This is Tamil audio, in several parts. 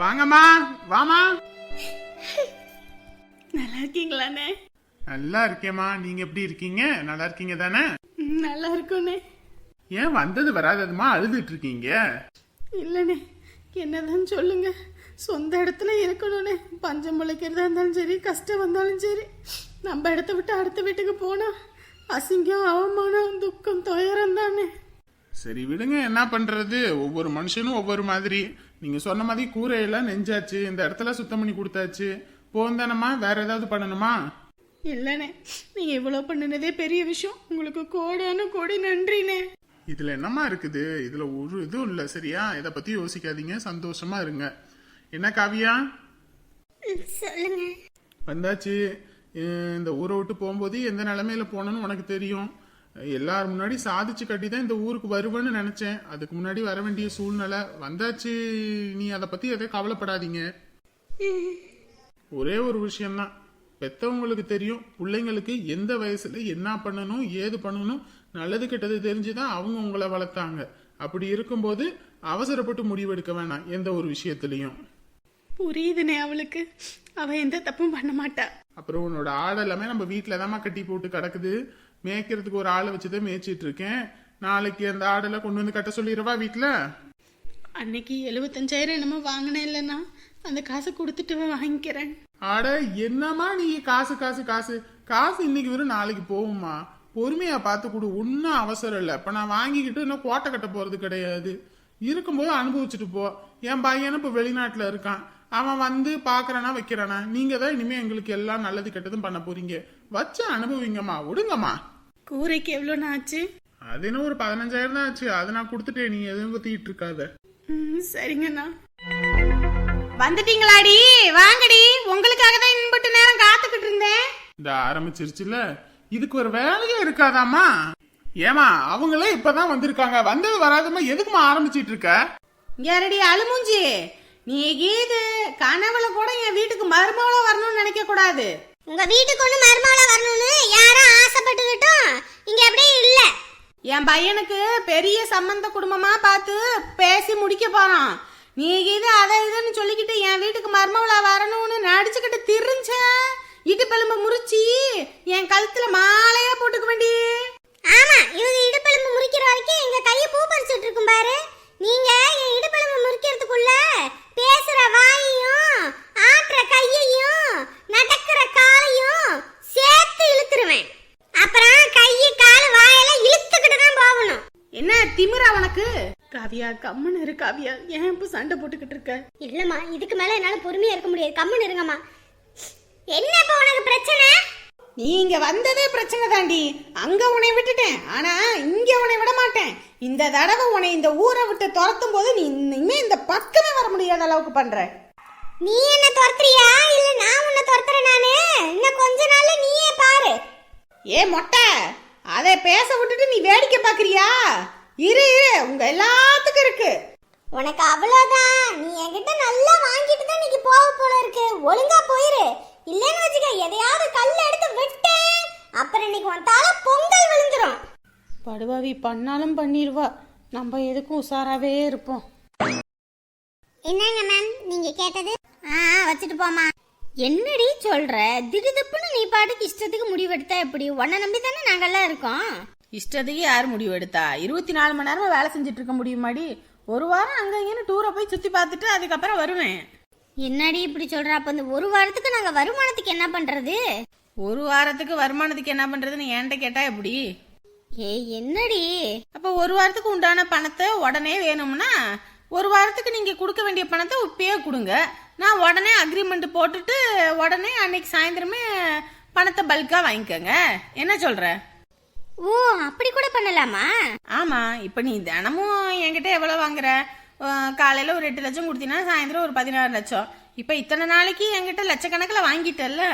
வாங்கம்மா வாமா நல்லா இருக்கீங்களாண்ணே நல்லா இருக்கேம்மா நீங்க எப்படி இருக்கீங்க? நல்லா இருக்கீங்க தானே? நல்லா இருக்கும்ண்ணே ஏன் வந்தது வராததுமா? அழுதுட்டு இருக்கீங்க இல்லைண்ணே. என்னதான் சொல்லுங்க. சொந்த இடத்துல இருக்கணும்ண்ணே. பஞ்சம் முளைக்கிறதா இருந்தாலும் சரி கஷ்டம் வந்தாலும் சரி. நம்ம இடத்த விட்டு அடுத்த வீட்டுக்கு போனா அசிங்கம் அவமானம் துக்கம் துயரம் தானே சரி விடுங்க. என்ன பண்றது? ஒவ்வொரு மனுஷனும் ஒவ்வொரு மாதிரி. நீங்க சொன்ன மாதிரி கூரையெல்லாம் நெஞ்சாச்சு இந்த இடத்துல சுத்தம் பண்ணி கொடுத்தாச்சு. போந்தானம்மா வேற ஏதாவது பண்ணணுமா? இல்லைண்ணே நீங்க இவ்வளோ பண்ணினதே பெரிய விஷயம். உங்களுக்கு கோடான கோடி நன்றிண்ணே இதுல என்னம்மா இருக்குது? இதுல ஒரு இதுவும் இல்ல சரியா? இத பத்தி யோசிக்காதீங்க சந்தோஷமா இருங்க. என்ன காவியா? சொல்லுங்க. வந்தாச்சு. இந்த ஊரை விட்டு போகும்போது எந்த நிலைமையில போனேன்னு உனக்கு தெரியும். எல்லாரும் முன்னாடி சாதிச்சு கட்டி தான் இந்த ஊருக்கு வருவேன்னு நினைச்சேன். அதுக்கு முன்னாடி வர வேண்டிய சூழ்நிலை வந்தாச்சு. நீ அதை பத்தி எதையும் கவலைப்படாதீங்க. ஒரே ஒரு விஷயம்தான். பெத்தவங்களுக்கு தெரியும் பிள்ளைங்களுக்கு எந்த வயசுல என்ன பண்ணணும் ஏது பண்ணணும் நல்லது கெட்டது தெரிஞ்சுதான் அவங்க உங்களை வளர்த்தாங்க. அப்படி இருக்கும்போது அவசரப்பட்டு முடிவெடுக்க வேணாம் எந்த ஒரு விஷயத்துலயும். புரியுதுண்ணே அவளுக்கு. அவ எந்த தப்பும் பண்ண மாட்டா. அப்புறம் உன்னோட ஆடு எல்லாமே நம்ம வீட்டில் தாம்மா கட்டி போட்டு கிடக்குது. மேய்க்கிறதுக்கு ஒரு ஆளை வச்சு தான் மேய்ச்சிட்டு இருக்கேன் நாளைக்கு அந்த ஆடெல்லாம் கொண்டு வந்து கட்ட சொல்லிடவா வீட்டில் அன்னைக்கு எழுபத்தஞ்சாயிரம் என்னமோ வாங்கினேன் இல்லைன்னா அந்த காசை கொடுத்துட்டு வாங்கிக்கிறேன். ஆட என்னம்மா நீ காசு காசு காசு. காசு இன்னைக்கு வரும் நாளைக்கு போகுமா பொறுமையா பார்த்து கொடு ஒன்றும் அவசரம் இல்லை. இப்போ நான் வாங்கிக்கிட்டு இன்னும் கோட்டை கட்ட போறது கிடையாது. இருக்கும்போது அனுபவிச்சுட்டு போ. என் பையனும் இப்போ வெளிநாட்டில் இருக்கான். அவன் வந்து பார்க்கறானா வைக்கிறானா? நீங்க தான் இனிமே எங்களுக்கு எல்லாம் நல்லது கெட்டதும் பண்ண போறீங்க. வச்சு அனுபவிங்கம்மா விடுங்கம்மா கூரைக்கு எவ்வளோண்ணா ஆச்சு? அது என்ன ஒரு பதினஞ்சாயிரம் தான் ஆச்சு. அதை நான் கொடுத்துட்டேன். நீ எதுவும் பத்திட்டு இருக்காத. சரிங்கண்ணா. வந்துட்டீங்களாடி? வாங்கடி. உங்களுக்காக தான் இன்பட்டு நேரம் காத்துக்கிட்டு இருந்தேன். இந்த ஆரம்பிச்சிருச்சுல இதுக்கு ஒரு வேலையே இருக்காதாம்மா. ஏமா அவங்களே இப்பதான் வந்திருக்காங்க. வந்தது வராதமா எதுக்குமா ஆரம்பிச்சிட்டு இருக்க? யாரடி அழுமூஞ்சி? நீ கீது கனவுல கூட என் வீட்டுக்கு மருமகளா வரணும்னு நினைக்க கூடாது உங்க வீட்டுக்கு ஒண்ணு மருமகளா வரணும்னு யாரும் ஆசைப்பட்டுக்கிட்டும் இங்க அப்படியே இல்ல என் பையனுக்கு பெரிய சம்பந்த குடும்பமா பார்த்து பேசி முடிக்க போறான். நீ இது அதை இதுன்னு சொல்லிக்கிட்டு என் வீட்டுக்கு மர்மவளா வரணும்னு நடிச்சுக்கிட்டு திரிஞ்ச? இடுப்பெலும்பு முறிச்சி. என் கழுத்துல மாலையா போட்டுக்க வேண்டி. ஆமா இவங்க இடுப்பெலும்பு முறிக்கிற வரைக்கும் எங்க கைய பூ பறிச்சுட்டு இருக்கும் பாரு. நீங்க என் இடுப்பெலும்பு முறிக்கிறதுக்குள்ள பேசுற வாயும் காவியா கம்முன்னு இரு காவியா ஏன் இப்போ சண்டை போட்டுக்கிட்டு இருக்க? இல்லம்மா இதுக்கு மேல என்னால பொறுமையா இருக்க முடியாது. கம்முன்னு இருங்கம்மா. என்ன இப்ப உனக்கு பிரச்சனை? நீ இங்க வந்ததே பிரச்சனை தாண்டி. அங்க உன்னை விட்டுட்டேன். ஆனா இங்க உன்னை விட மாட்டேன். இந்த தடவை உன்னை இந்த ஊரை விட்டு துரத்தும் போது நீ இனிமே இந்த பக்கமே வர முடியாத அளவுக்கு பண்ற. நீ என்ன துரத்துறியா? இல்ல நான் உன்னை துரத்துறேன் நானு? இன்னும் கொஞ்ச நாள்ல நீயே பாரு. ஏ மொட்டை. அதை பேச விட்டுட்டு நீ வேடிக்கை பாக்குறியா? இரு இரு உங்க எல்லாத்துக்கும் இருக்கு. உனக்கு அவ்வளவுதான். நீ என்கிட்ட நல்லா வாங்கிட்டு தான் இன்னைக்கு போக போல இருக்கு. ஒழுங்கா போயிரு. இல்லைன்னு வச்சுக்க எதையாவது கல் எடுத்து விட்டு அப்புறம் இன்னைக்கு உன் தலை பொங்கல் விழுந்துரும். படுவாவி பண்ணாலும் பண்ணிடுவா நம்ம எதுக்கும் உஷாராவே இருப்போம். என்னங்க மேம் நீங்க கேட்டது? ஆ வச்சுட்டு போமா என்னடி சொல்ற? திடுதப்புன்னு நீ பாட்டுக்கு இஷ்டத்துக்கு முடிவெடுத்தா எப்படி? உன்னை நம்பி தானே நாங்கெல்லாம் இருக்கோம்? இஷ்டத்துக்கு யார் முடிவு எடுத்தா? இருபத்தி நாலு மணி நேரமா வேலை செஞ்சுட்டு இருக்க முடியுமாடி? ஒரு வாரம் அங்க இங்கன்னு டூரை போய் சுத்தி பார்த்துட்டு அதுக்கப்புறம் வருவேன். என்னடி இப்படி சொல்ற? அப்ப இந்த ஒரு வாரத்துக்கு நாங்க வருமானத்துக்கு என்ன பண்றது? ஒரு வாரத்துக்கு வருமானத்துக்கு என்ன பண்றதுன்னு என்கிட்ட கேட்டா எப்படி? ஏய் என்னடி? அப்போ ஒரு வாரத்துக்கு உண்டான பணத்தை உடனே வேணும்னா ஒரு வாரத்துக்கு நீங்க கொடுக்க வேண்டிய பணத்தை இப்பயே கொடுங்க. நான் உடனே அக்ரிமெண்ட் போட்டுட்டு உடனே அன்னைக்கு சாயந்தரமே பணத்தை பல்கா வாங்கிக்கோங்க. என்ன சொல்ற? ஓ அப்படி கூட பண்ணலாமா? ஆமா இப்ப நீ தினமும் என்கிட்ட எவ்வளவு வாங்குற? காலையில ஒரு எட்டு லட்சம் கொடுத்தீங்கன்னா சாயந்தரம் ஒரு பதினாறு லட்சம். இப்ப இத்தனை நாளைக்கு என்கிட்ட லட்சக்கணக்கில் வாங்கிட்டல்ல?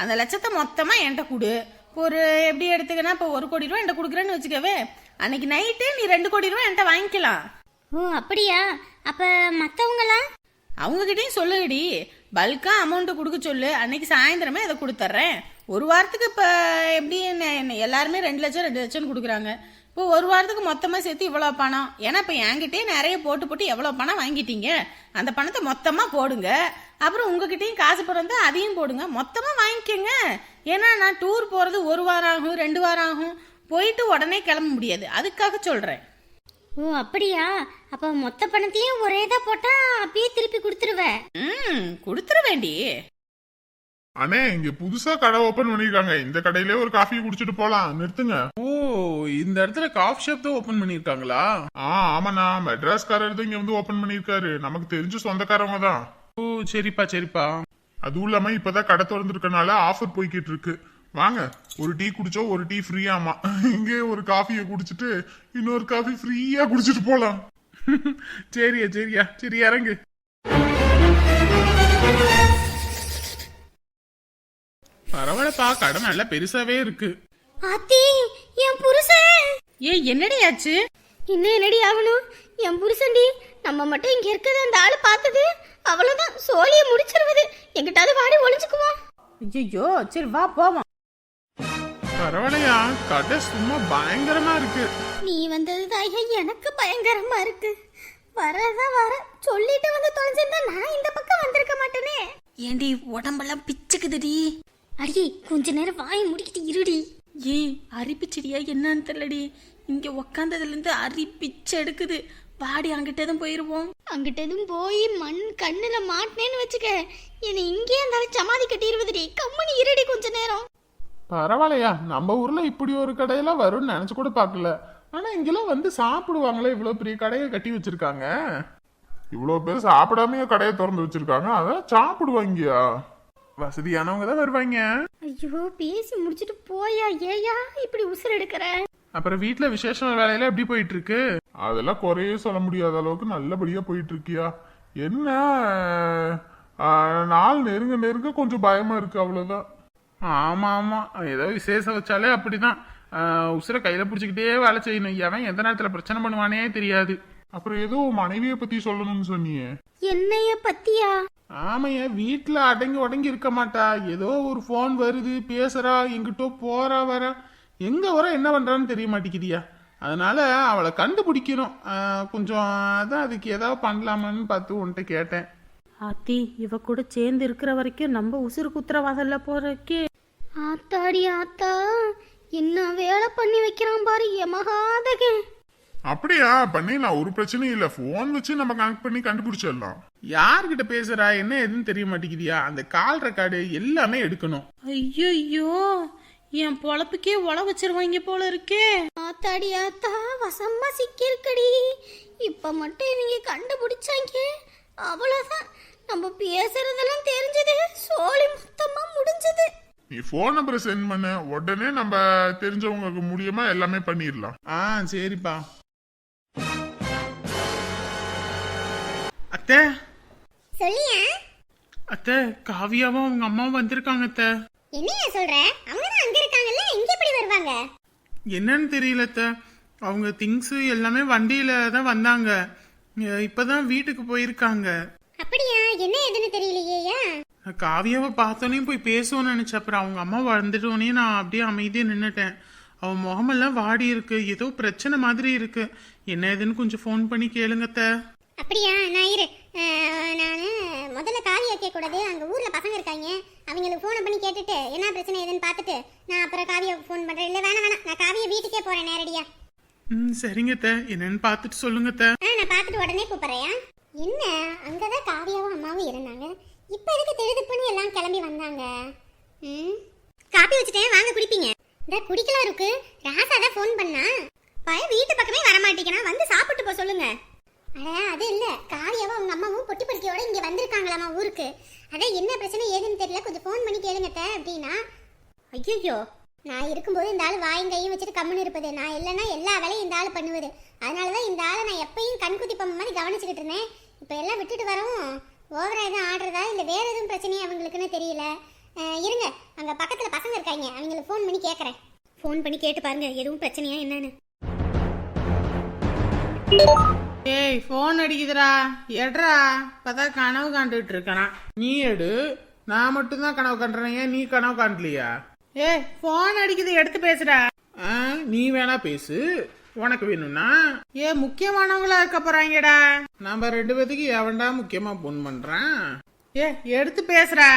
அந்த லட்சத்தை மொத்தமா என்கிட்ட கொடு. ஒரு எப்படி எடுத்துக்கன்னா இப்போ ஒரு கோடி ரூபா என்கிட்ட கொடுக்குறேன்னு வச்சுக்கவே அன்னைக்கு நைட்டு நீ ரெண்டு கோடி ரூபா என்கிட்ட வாங்கிக்கலாம். ஓ அப்படியா? அப்ப மத்தவங்கலாம் அவங்ககிட்டயும் சொல்லுடி பல்காக அமௌண்ட்டு கொடுக்க சொல்லு. அன்னைக்கு சாயந்தரமே அதை கொடுத்துட்றேன். ஒரு வாரத்துக்கு இப்போ எப்படி என்ன- என்ன எல்லாருமே ரெண்டு லட்சம் ரெண்டு லட்சம்னு கொடுக்குறாங்க. இப்போ ஒரு வாரத்துக்கு மொத்தமாக சேர்த்து இவ்வளோ பணம்? ஏன்னா இப்போ என்கிட்டயே நிறைய போட்டு போட்டு எவ்வளோ பணம் வாங்கிட்டீங்க? அந்த பணத்தை மொத்தமாக போடுங்க. அப்புறம் உங்ககிட்டயும் காசு பிறந்தா அதையும் போடுங்க. மொத்தமாக வாங்கிக்கோங்க. ஏன்னா நான் டூர் போகிறது ஒரு வாரம் ஆகும் ரெண்டு வாரம் ஆகும். போயிட்டு உடனே கிளம்ப முடியாது. அதுக்காக சொல்கிறேன் ஓ அப்படியா? அப்ப மொத்த பணத்தையும் ஒரே தான் போட்டா அப்படியே திருப்பி கொடுத்துருவ. ம் கொடுத்துட வேண்டி அண்ணே இங்க புதுசா கடை ஓபன் பண்ணிருக்காங்க இந்த கடையிலே ஒரு காஃபி குடிச்சிட்டு போலாம். நிறுத்துங்க. ஓ இந்த இடத்துல காஃபி ஷாப் தான் ஓபன் பண்ணிருக்காங்களா ஆ ஆமாண்ணா. மெட்ராஸ்காரர் தான் இங்க வந்து ஓபன் பண்ணிருக்காரு நமக்கு தெரிஞ்ச சொந்தக்காரவங்க தான். ஓ சரிப்பா சரிப்பா. அதுவும் இல்லாம இப்பதான் கடை திறந்திருக்கனால ஆஃபர் போய்கிட்டு இருக்கு. வாங்க ஒரு டீ குடிச்சா ஒரு டீ ஃப்ரீயாமா இங்கே ஒரு காஃபியை குடிச்சிட்டு இன்னொரு காஃபி ஃப்ரீயா குடிச்சிட்டு போலாம். சரியா சரியா சரி இறங்கு. பரவாயில்லப்பா கடை நல்லா பெருசாவே இருக்கு. ஆத்தி என் புருஷன் ஏ என்னடி ஆச்சு? இன்னும் என்னடி ஆகணும்? என் புருஷன்டி நம்ம மட்டும் இங்க இருக்கிறது அந்த ஆளு பார்த்தது. அவ்வளவுதான் சோழிய முடிச்சிருவது. எங்கிட்டாவது வாடி ஒளிஞ்சுக்குவோம். ஐயோ சரி வா போவோம். பரவாயில்லையா? கடை சும்மா பயங்கரமா இருக்கு. நீ வந்தது தாயா எனக்கு பயங்கரமா இருக்கு. வரதா வர. சொல்லிட்டு வந்து தொலைஞ்சிருந்தா நான் இந்த பக்கம் வந்திருக்க மாட்டேனே. ஏண்டி உடம்பெல்லாம் பிச்சுக்குதுடி. அடி கொஞ்ச நேரம் வாயை முடிக்கிட்டு இருடி. ஏய் அரிப்பிச்செடியா என்னன்னு தெரியலடி. இங்க உக்காந்ததுல இருந்து அரி பிச்சை எடுக்குது. வாடி அங்கிட்ட தான் போயிருவோம். அங்கிட்ட எதுவும் போய் மண் கண்ணுல மாட்டினேன்னு வச்சுக்க. என்னை இங்கே இருந்தாலும் சமாதி கட்டிடுவதுடி. கம்முனி இருடி கொஞ்ச நேரம். பரவாயில்லையா நம்ம ஊர்ல இப்படி ஒரு கடையெல்லாம் வரும்னு நினைச்சு கூட பார்க்கல. ஆனா இங்கெல்லாம் வந்து சாப்பிடுவாங்களே இவ்வளவு பெரிய கடையை கட்டி வச்சிருக்காங்க. இவ்வளவு பேர் சாப்பிடாமயே கடையை திறந்து வச்சிருக்காங்க அதான் சாப்பிடுவாங்கயா? வசதியானவங்க தான் வருவாங்க. ஐயோ பேசி முடிச்சிட்டு போயா ஏயா இப்படி உசுர் எடுக்கிற? அப்புறம் வீட்ல விசேஷ வேலையில எப்படி போயிட்டு இருக்கு அதெல்லாம் குறையே சொல்ல முடியாத அளவுக்கு நல்லபடியா போயிட்டு இருக்கியா என்ன நாள் நெருங்க நெருங்க கொஞ்சம் பயமா இருக்கு அவ்வளவுதான். ஆமா ஆமா. ஏதோ விசேஷம் வச்சாலே அப்படிதான். உசுரை கையில பிடிச்சிக்கிட்டே வேலை செய்யணும். எவன் எந்த நேரத்துல பிரச்சனை பண்ணுவானே தெரியாது. அப்புறம் ஏதோ மனைவியை பத்தி சொல்லணும்னு சொன்னியே. என்னைய பத்தியா? ஆமையா வீட்டுல அடங்கி உடங்கி இருக்க மாட்டா. ஏதோ ஒரு ஃபோன் வருது பேசுறா எங்கிட்டோ போறா வர. எங்க வர என்ன பண்றான்னு தெரிய மாட்டேங்குதியா? அதனால அவளை கண்டுபிடிக்கணும். கொஞ்சம் அதான் அதுக்கு ஏதாவது பண்ணலாமான்னு பார்த்து உன்கிட்ட கேட்டேன். ஆத்தி இவ கூட சேர்ந்து இருக்கிற வரைக்கும் நம்ம உசுறு குத்துற வாசல்ல போறக்கே ஆத்தாடி ஆத்தா என்ன வேலை பண்ணி வைக்கிறான் பாரு எமகாதகன் அப்படியா? பண்ணிடலாம். ஒரு பிரச்சனையும் இல்ல. போன் வச்சு நம்ம கனெக்ட் பண்ணி கண்டுபிடிச்சிடலாம். யார்கிட்ட பேசுறா? என்ன எதுன்னு தெரிய மாட்டேங்குதியா? அந்த கால் ரெக்கார்டு எல்லாமே எடுக்கணும். ஐயோ என் பொழப்புக்கே உழ வச்சிருவாங்க போல இருக்கே. ஆத்தாடி ஆத்தா வசமா சிக்கிருக்கடி இப்ப மட்டும் இவங்க கண்டுபிடிச்சாங்க. அவ்வளவுதான். நம்ம பேசுறதெல்லாம் தெரிஞ்சது. சோழி மொத்தமா முடிஞ்சது. நீ போன் நம்பரை சென்ட் பண்ண. உடனே நம்ம தெரிஞ்சவங்களுக்கு மூலியமா எல்லாமே பண்ணிடலாம் ஆ சரிப்பா. அத்தை? சொல்லியா? அத்தை காவியாவும் அவங்க அம்மாவும் வந்திருக்காங்க அத்தை. என்னையா சொல்ற? அவங்க தான் அங்க இருக்காங்கல்ல இங்க எப்படி வருவாங்க? என்னன்னு தெரியல அத்தை. அவங்க திங்ஸ் எல்லாமே வண்டியில தான் வந்தாங்க. இப்பதான் வீட்டுக்கு போயிருக்காங்க. அப்படியா? என்ன ஏதுன்னு தெரியலையா காவியாவை பார்த்தோன்னே போய் பேசுவோன்னு நினைச்சேன் அப்புறம் அவங்க அம்மா வந்துட்டோன்னே நான் அப்படியே அமைதியா நின்னுட்டேன். அவன் முகமெல்லாம் வாடி இருக்கு. ஏதோ பிரச்சனை மாதிரி இருக்கு. என்ன ஏதுன்னு கொஞ்சம் ஃபோன் பண்ணி கேளுங்க அத்தை. அப்படியா? நான் இரு. நான் முதல்ல காவியா கேட்க கூடாது. அங்க ஊர்ல பசங்க இருக்காங்க. அவங்களுக்கு ஃபோனை பண்ணி கேட்டுட்டு என்ன பிரச்சனை ஏதுன்னு பார்த்துட்டு நான் அப்புறம் காவியா ஃபோன் பண்றேன். இல்ல வேணாம் வேணாம். நான் காவியா வீட்டுக்கே போறேன் நேரடியா. ம் சரிங்க அத்தை. என்னன்னு பார்த்துட்டு சொல்லுங்க அத்தை. ஆ நான் பார்த்துட்டு உடனே கூப்பிடுறேன் என்ன? அங்கதான் காவியாவும் அம்மாவும் இருந்தாங்க. இப்ப எதுக்கு தெழுதுப்புன்னு எல்லாம் கிளம்பி வந்தாங்க? ம்? காப்பி வச்சுட்டேன் வாங்க குடிப்பீங்க. இந்த குடிக்கலாம் இருக்கு. ராசா தான் ஃபோன் பண்ணா. பையன் வீட்டு பக்கமே வர மாட்டேங்கிறான் வந்து சாப்பிட்டு போ சொல்லுங்க. அட அது இல்ல. காவியாவும் அவங்க அம்மாவும் பொட்டி படுக்கையோட இங்க வந்திருக்காங்களாமா ஊருக்கு. அதே என்ன பிரச்சனை ஏதுன்னு தெரியல. கொஞ்சம் ஃபோன் பண்ணி கேளுங்க அப்படின்னா. ஐயோ நான் இருக்கும்போது இந்த ஆள் வாயும் கையும் வச்சுட்டு கம்முன்னு இருப்பது. நான் இல்லைன்னா எல்லா வேலையும் இந்த ஆள் பண்ணுவது. அதனாலதான் இந்த ஆளை நான் எப்பயும் கண்குத்தி பொம்மை மாதிரி கவனிச்சுக்கிட்டு இருந்தேன். இப்போ எல்லாம் விட்டுட்டு வரவும் ஓவரா எதுவும் ஆடுறதா? இல்லை வேற எதுவும் பிரச்சனையா அவங்களுக்குன்னு தெரியல? இருங்க. அங்க பக்கத்துல பசங்க இருக்காங்க. அவங்களுக்கு ஃபோன் பண்ணி கேட்குறேன் ஃபோன் பண்ணி கேட்டு பாருங்க எதுவும் பிரச்சனையா என்னன்னு. ஏய் ஃபோன் அடிக்குதுடா. எட்ரா பார்த்தா கனவு காண்டுட்டு இருக்கானா. நீ எடு. நான் மட்டும்தான் கனவு காண்டுறேன். ஏன் நீ கனவு காண்டலையா ஏய் ஃபோன் அடிக்குது. எடுத்து பேசுடா. ஆ, நீ வேணா பேசு. உனக்கு வேணும்னா? ஏ முக்கியமானவங்களா இருக்க போறாங்கடா. நம்ம ரெண்டு பேத்துக்கு எவன்டா முக்கியமா போன் பண்றான்? ஏ எடுத்து பேசுறா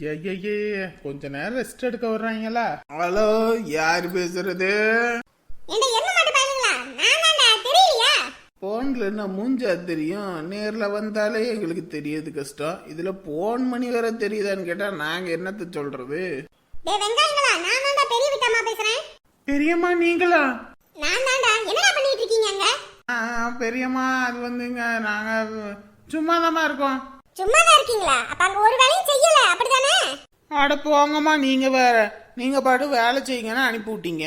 ஐயே கொஞ்ச நேரம் ரெஸ்ட் எடுக்க வர்றாங்களா ஹலோ யார் பேசுறது? போன்ல என்ன மூஞ்சா தெரியும்? நேர்ல வந்தாலே எங்களுக்கு தெரியுது கஷ்டம். இதுல போன் மணி வேற தெரியுதான்னு கேட்டா நாங்க என்னத்த சொல்றது? பெரியம்மா நீங்களா? நான் தான்டா. என்னடா பண்ணிட்டு இருக்கீங்க அங்க? பெரியம்மா அது வந்துங்க. நாங்க சும்மாதாம்மா இருக்கோம். சும்மா தான் இருக்கீங்களா? அப்ப அங்க ஒரு வேலையும் செய்யல. அப்படிதானே அட போங்கம்மா நீங்க வேற. நீங்க பாட்டு வேலை செய்யுங்கன்னு அனுப்பி விட்டீங்க.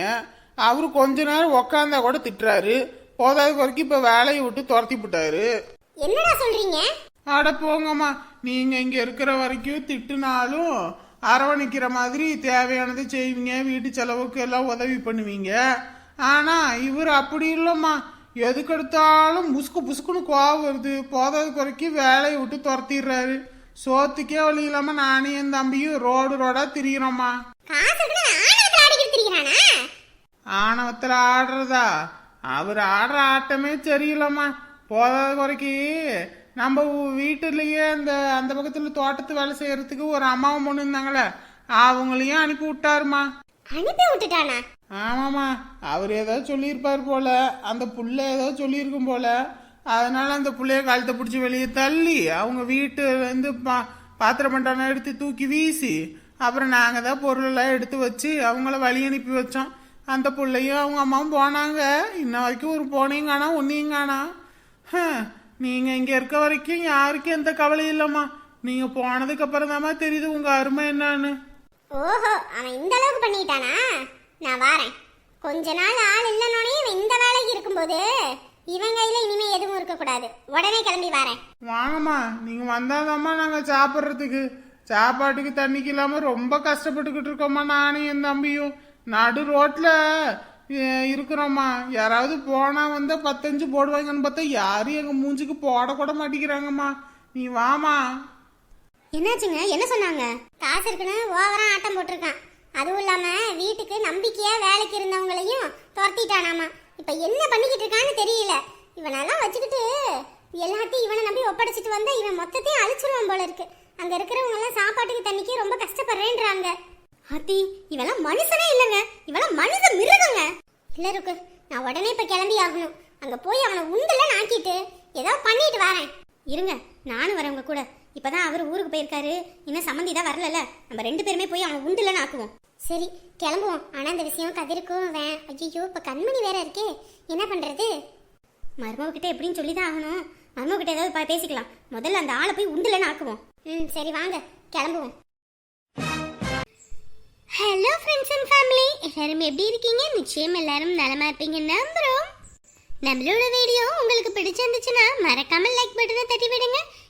அவரு கொஞ்ச நேரம் உக்காந்தா கூட திட்டுறாரு. போதாத குறைக்கு இப்ப வேலையை விட்டு துரத்தி விட்டாரு. என்னடா சொல்றீங்க? அட போங்கம்மா நீங்க இங்க இருக்கிற வரைக்கும் திட்டுனாலும் அரவணைக்கிற மாதிரி தேவையானதை செய்வீங்க. வீட்டு செலவுக்கு எல்லாம் உதவி பண்ணுவீங்க. ஆனா இவர் அப்படி இல்லம்மா. எதுக்கெடுத்தாலும் முசுக்கு புசுக்குன்னு கோவம் வருது. போதாத குறைக்கு வேலையை விட்டு துரத்திடுறாரு. சோத்துக்கே வழி இல்லாம நானும் என் தம்பியும் ரோடு ரோடா திரியிறோம்மா. ஆணவத்துல ஆடுறதா? அவர் ஆடுற ஆட்டமே சரியில்லைம்மா. போதாத குறைக்கு. நம்ம வீட்டுலயே அந்த அந்த பக்கத்துல தோட்டத்து வேலை செய்யறதுக்கு ஒரு அம்மாவும் பொண்ணு இருந்தாங்களே அவங்களையும் அனுப்பி விட்டாருமா. அனுப்பி விட்டுட்டானா? ஆமாம்மா அவர் ஏதோ சொல்லியிருப்பார் போல அந்த புள்ள ஏதோ சொல்லியிருக்கும் போல. அதனால அந்த புள்ளைய கழுத்தை பிடிச்சி வெளியே தள்ளி அவங்க வீட்டுலேருந்து பா பாத்திரம் பண்டான எடுத்து தூக்கி வீசி அப்புறம் நாங்கள் தான் பொருளெல்லாம் எடுத்து வச்சு அவங்கள வழி அனுப்பி வச்சோம். அந்த பிள்ளையும் அவங்க அம்மாவும் போனாங்க. இன்ன வரைக்கும் ஒரு போனையும் காணா ஒன்றையும் காணா. நீங்கள் இங்கே இருக்க வரைக்கும் யாருக்கும் எந்த கவலையும் இல்லைம்மா. நீங்கள் போனதுக்கப்புறம் தாம்மா தெரியுது உங்கள் அருமை என்னன்னு. ஓஹோ அவன் இந்த அளவுக்கு பண்ணிட்டானா? நான் வாரேன். கொஞ்ச நாள் ஆள் இல்லைனோடனே இவன் இந்த வேலைக்கு இருக்கும்போது இவன் கையில இனிமே எதுவும் இருக்கக்கூடாது. உடனே கிளம்பி வாரேன். வாங்கம்மா நீங்க வந்தாதாம்மா நாங்க சாப்பிட்றதுக்கு. சாப்பாட்டுக்கு தண்ணிக்கு இல்லாம ரொம்ப கஷ்டப்பட்டுக்கிட்டு இருக்கோம்மா நானும் என் தம்பியும். நடு ரோட்ல இருக்கிறோம்மா. யாராவது போனா வந்தா பத்தஞ்சு போடுவாங்கன்னு பார்த்தா யாரும் எங்க மூஞ்சுக்கு போடக்கூட மாட்டேங்கிறாங்கம்மா. நீ வாமா என்னாச்சுங்க? என்ன சொன்னாங்க? காசு இருக்குன்னு ஓவரா ஆட்டம் போட்டிருக்கான். அதுவும் இல்லாம வீட்டுக்கு நம்பிக்கையா வேலைக்கு இருந்தவங்களையும் துரத்திட்டானாமா. இப்ப என்ன பண்ணிக்கிட்டு இருக்கான்னு தெரியல. இவனெல்லாம் வச்சுக்கிட்டு எல்லாத்தையும் இவனை நம்பி ஒப்படைச்சிட்டு வந்தா இவன் மொத்தத்தையும் அழிச்சிருவான் போல இருக்கு. அங்க இருக்கிறவங்க எல்லாம் சாப்பாட்டுக்கு தண்ணிக்கு ரொம்ப கஷ்டப்படுறேன்றாங்க. ஆத்தி இவெல்லாம் மனுஷனே இல்லைங்க. இவெல்லாம் மனித மிருகங்க. இல்ல இருக்கு நான் உடனே இப்ப கிளம்பி ஆகணும். அங்க போய் அவனை உண்டுல நாக்கிட்டு ஏதோ பண்ணிட்டு வரேன். இருங்க நானும் வரேன் உங்க கூட. இப்பதான் அவர் ஊருக்கு போயிருக்காரு. இன்னும் சம்மந்தி தான் வரலல்ல. நம்ம ரெண்டு பேருமே போய் அவனை உண்டுல நாக்குவோம் சரி கிளம்புவோம். ஆனா இந்த விஷயம் கதிருக்கும் வே ஐயோ இப்ப கண்மணி வேற இருக்கே. என்ன பண்றது? மருமகிட்ட எப்படின்னு சொல்லி தான் ஆகணும். மருமகிட்ட ஏதாவது பேசிக்கலாம். முதல்ல அந்த ஆளை போய் உண்டுல நாக்குவோம் ம் சரி வாங்க. கிளம்புவோம். ஹலோ ஃப்ரெண்ட்ஸ் அண்ட் ஃபேமிலி எல்லாரும் எப்படி இருக்கீங்க? நிச்சயம் எல்லாரும் நலமா இருப்பீங்க நம்புறோம். நம்மளோட வீடியோ உங்களுக்கு பிடிச்சிருந்துச்சுன்னா மறக்காம லைக் பட்டனை தட்டி விடுங்க.